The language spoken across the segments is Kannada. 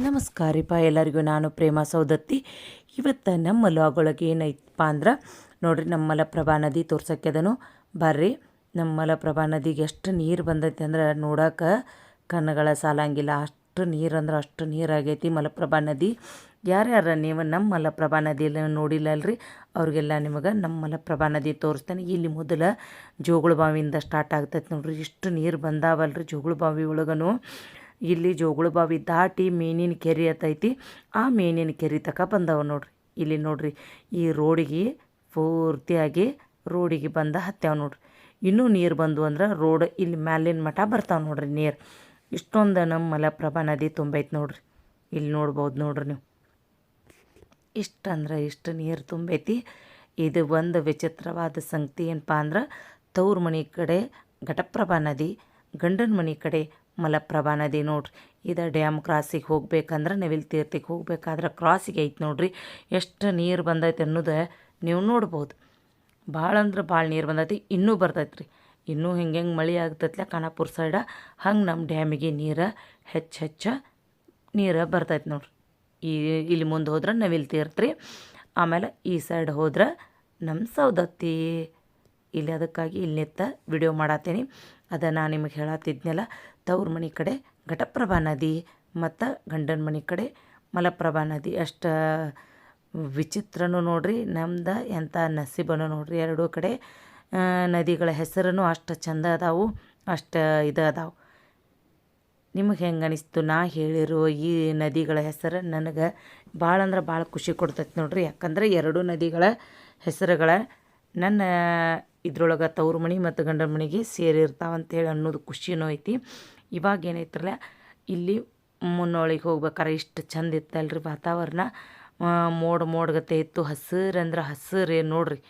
ನಮಸ್ಕಾರ ರೀಪ ಎಲ್ಲರಿಗೂ. ನಾನು ಪ್ರೇಮ ಸೌದತ್ತಿ. ಇವತ್ತು ನಮ್ಮ ಲಾಗೊಳಗೆ ಏನೈತಪ್ಪ ಅಂದ್ರೆ, ನೋಡ್ರಿ ನಮ್ಮ ಮಲಪ್ರಭಾ ನದಿ ತೋರ್ಸಕ್ಕೆದನು ಬರ್ರಿ ನಮ್ಮ ಮಲಪ್ರಭಾ ನದಿಗೆ ಎಷ್ಟು ನೀರು ಬಂದೈತಿ ಅಂದ್ರೆ, ನೋಡೋಕೆ ಕಣ್ಣುಗಳ ಸಾಲಂಗಿಲ್ಲ. ಅಷ್ಟು ನೀರು ಅಂದ್ರೆ ಅಷ್ಟು ನೀರಾಗೈತಿ ಮಲಪ್ರಭಾ ನದಿ. ಯಾರ್ಯಾರ ನೀವು ನಮ್ಮ ಮಲಪ್ರಭಾ ನದಿಯಲ್ಲಿ ನೋಡಿಲ್ಲ ಅಲ್ರಿ ಅವ್ರಿಗೆಲ್ಲ ನಿಮಗೆ ನಮ್ಮ ಮಲಪ್ರಭಾ ನದಿ ತೋರಿಸ್ತೇನೆ. ಇಲ್ಲಿ ಮೊದಲ ಜೋಗುಳ ಬಾವಿಯಿಂದ ಸ್ಟಾರ್ಟ್ ಆಗ್ತೈತೆ ನೋಡ್ರಿ. ಇಷ್ಟು ನೀರು ಬಂದಾವಲ್ರಿ ಜೋಗುಳ ಬಾವಿ ಒಳಗನು. ಇಲ್ಲಿ ಬಾವಿ ದಾಟಿ ಮೀನಿನ ಕೆರೆ ಅತೈತಿ ಆ ಮೀನಿನ ಕೆರೆ ತಕ ಬಂದವ ನೋಡ್ರಿ. ಇಲ್ಲಿ ನೋಡ್ರಿ, ಈ ರೋಡಿಗೆ ಪೂರ್ತಿಯಾಗಿ ರೋಡಿಗೆ ಬಂದ ಹತ್ಯಾವ ನೋಡ್ರಿ. ಇನ್ನೂ ನೀರು ಬಂದು ಅಂದ್ರೆ ರೋಡ್ ಇಲ್ಲಿ ಮ್ಯಾಲಿನ ಮಠ ಬರ್ತಾವೆ ನೋಡ್ರಿ ನೀರು. ಇಷ್ಟೊಂದು ನಮ್ಮ ಮಲಪ್ರಭಾ ನದಿ ತುಂಬೈತೆ ನೋಡ್ರಿ. ಇಲ್ಲಿ ನೋಡ್ಬೋದು ನೋಡ್ರಿ ನೀವು. ಇಷ್ಟು ಅಂದ್ರೆ ಇಷ್ಟು ನೀರು ತುಂಬೈತಿ. ಇದು ಒಂದು ವಿಚಿತ್ರವಾದ ಸಂಗತಿ ಏನಪ್ಪ ಅಂದ್ರೆ ತವ್ರ ಮನೆ ಕಡೆ ಘಟಪ್ರಭಾ ನದಿ, ಗಂಡನ ಮನೆ ಕಡೆ ಮಲಪ್ರಭಾ ನದಿ ನೋಡ್ರಿ. ಇದು ಡ್ಯಾಮ್ ಕ್ರಾಸಿಗೆ ಹೋಗ್ಬೇಕಂದ್ರೆ ನವಿಲ್ ತೀರ್ಥಕ್ಕೆ ಹೋಗ್ಬೇಕಾದ್ರೆ ಕ್ರಾಸಿಗೆ ಐತೆ ನೋಡ್ರಿ. ಎಷ್ಟು ನೀರು ಬಂದೈತೆ ಅನ್ನೋದು ನೀವು ನೋಡ್ಬೋದು. ಭಾಳ ಅಂದ್ರೆ ಭಾಳ ನೀರು ಬಂದೈತಿ, ಇನ್ನೂ ಬರ್ತೈತೆ ರೀ ಇನ್ನೂ ಹಿಂಗೆ ಹೆಂಗೆ ಮಳೆ ಆಗ್ತೈತ್ಲೆ ಖಾನಾಪುರ ಸೈಡ, ಹಂಗೆ ನಮ್ಮ ಡ್ಯಾಮಿಗೆ ನೀರು, ಹೆಚ್ಚು ಹೆಚ್ಚು ನೀರು ಬರ್ತೈತೆ ನೋಡ್ರಿ. ಈ ಇಲ್ಲಿ ಮುಂದೆ ಹೋದ್ರೆ ನವಿಲ್ ತೀರ್ಥ ರೀ, ಆಮೇಲೆ ಈ ಸೈಡ್ ಹೋದ್ರೆ ನಮ್ಮ ಸೌದತ್ತಿ ಇಲ್ಲಿ ಅದಕ್ಕಾಗಿ ಇಲ್ಲಿ ನಿಂತ ವಿಡಿಯೋ ಮಾಡತ್ತೀನಿ ಅದ ನಾನು ನಿಮಗೆ ಹೇಳತ್ತಿದ್ನಲ್ಲ ತವ್ರ ಮನೆ ಕಡೆ ಘಟಪ್ರಭಾ ನದಿ ಮತ್ತು ಗಂಡನ ಮನೆ ಕಡೆ ಮಲಪ್ರಭಾ ನದಿ. ಅಷ್ಟು ವಿಚಿತ್ರನೂ ನೋಡ್ರಿ, ನಮ್ದು ಎಂಥ ನಸೀಬನು ನೋಡ್ರಿ, ಎರಡೂ ಕಡೆ ನದಿಗಳ ಹೆಸರೂ ಅಷ್ಟು ಚಂದ ಅದಾವು, ಅಷ್ಟು ಇದು ಅದಾವು. ನಿಮಗೆ ಹೆಂಗೆ ಅನಿಸ್ತು ನಾ ಹೇಳಿರೋ ಈ ನದಿಗಳ ಹೆಸರು? ನನಗೆ ಭಾಳ ಅಂದ್ರೆ ಭಾಳ ಖುಷಿ ಕೊಡ್ತೈತೆ ನೋಡ್ರಿ. ಯಾಕಂದ್ರೆ ಎರಡೂ ನದಿಗಳ ಹೆಸರುಗಳ ನನ್ನ ಇದ್ರೊಳಗೆ ತವ್ರ ಮನೆ ಮತ್ತು ಗಂಡನ ಮನೆಗೆ ಸೇರಿರ್ತಾವಂತೇಳಿ ಅನ್ನೋದು ಖುಷಿನೂ ಐತಿ. ಇವಾಗ ಏನೈತ್ರಲ್ಲ, ಇಲ್ಲಿ ಮುನ್ನೊಳಗೆ ಹೋಗ್ಬೇಕಾದ್ರೆ ಇಷ್ಟು ಚಂದ ಇತ್ತಲ್ರಿ ವಾತಾವರಣ. ಮೋಡ ಮೋಡಗತೆ ಇತ್ತು, ಹಸಿರು ಅಂದ್ರೆ ಹಸಿರು ನೋಡ್ರಿ.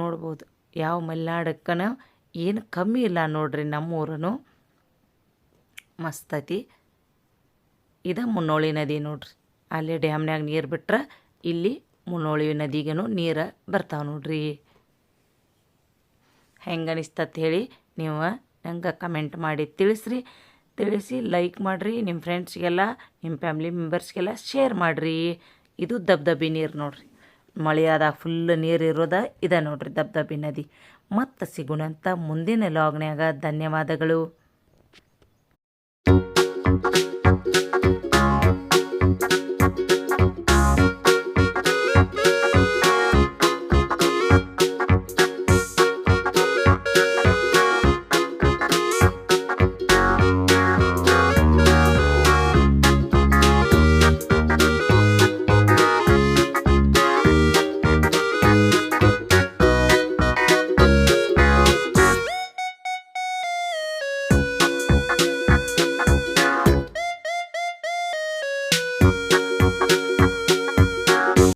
ನೋಡ್ಬೋದು, ಯಾವ ಮಲೆನಾಡಕ್ಕನ ಏನು ಕಮ್ಮಿ ಇಲ್ಲ ನೋಡ್ರಿ ನಮ್ಮೂರನು. ಮಸ್ತ್ ಐತಿ ಇದು ಮುನ್ನೋಳಿ ನದಿ ನೋಡ್ರಿ. ಅಲ್ಲಿ ಡ್ಯಾಮ್ನಾಗ ನೀರು ಬಿಟ್ರೆ ಇಲ್ಲಿ ಮುನ್ನೋಳಿ ನದಿಗೇನು ನೀರು ಬರ್ತಾವೆ ನೋಡ್ರಿ. ಹೆಂಗೆ ಅನಿಸ್ತತ್ ಹೇಳಿ ನೀವು ನಂಗೆ ಕಮೆಂಟ್ ಮಾಡಿ ತಿಳಿಸ್ರಿ. ತಿಳಿಸಿ ಲೈಕ್ ಮಾಡಿರಿ, ನಿಮ್ಮ ಫ್ರೆಂಡ್ಸ್ಗೆಲ್ಲ, ನಿಮ್ಮ ಫ್ಯಾಮ್ಲಿ ಮೆಂಬರ್ಸ್ಗೆಲ್ಲ ಶೇರ್ ಮಾಡಿರಿ. ಇದು ದಬ್ದಬ್ಬಿ ನೀರು ನೋಡ್ರಿ. ಮಳೆ ಆದಾಗ ಫುಲ್ ನೀರು ಇರೋದ ಇದೆ ನೋಡ್ರಿ ದಬ್ದಬಿ ನದಿ. ಮತ್ತು ಸಿಗುಣಂತ ಮುಂದಿನ ಲಾಗ್ನ್ಯಾಗ ಧನ್ಯವಾದಗಳು.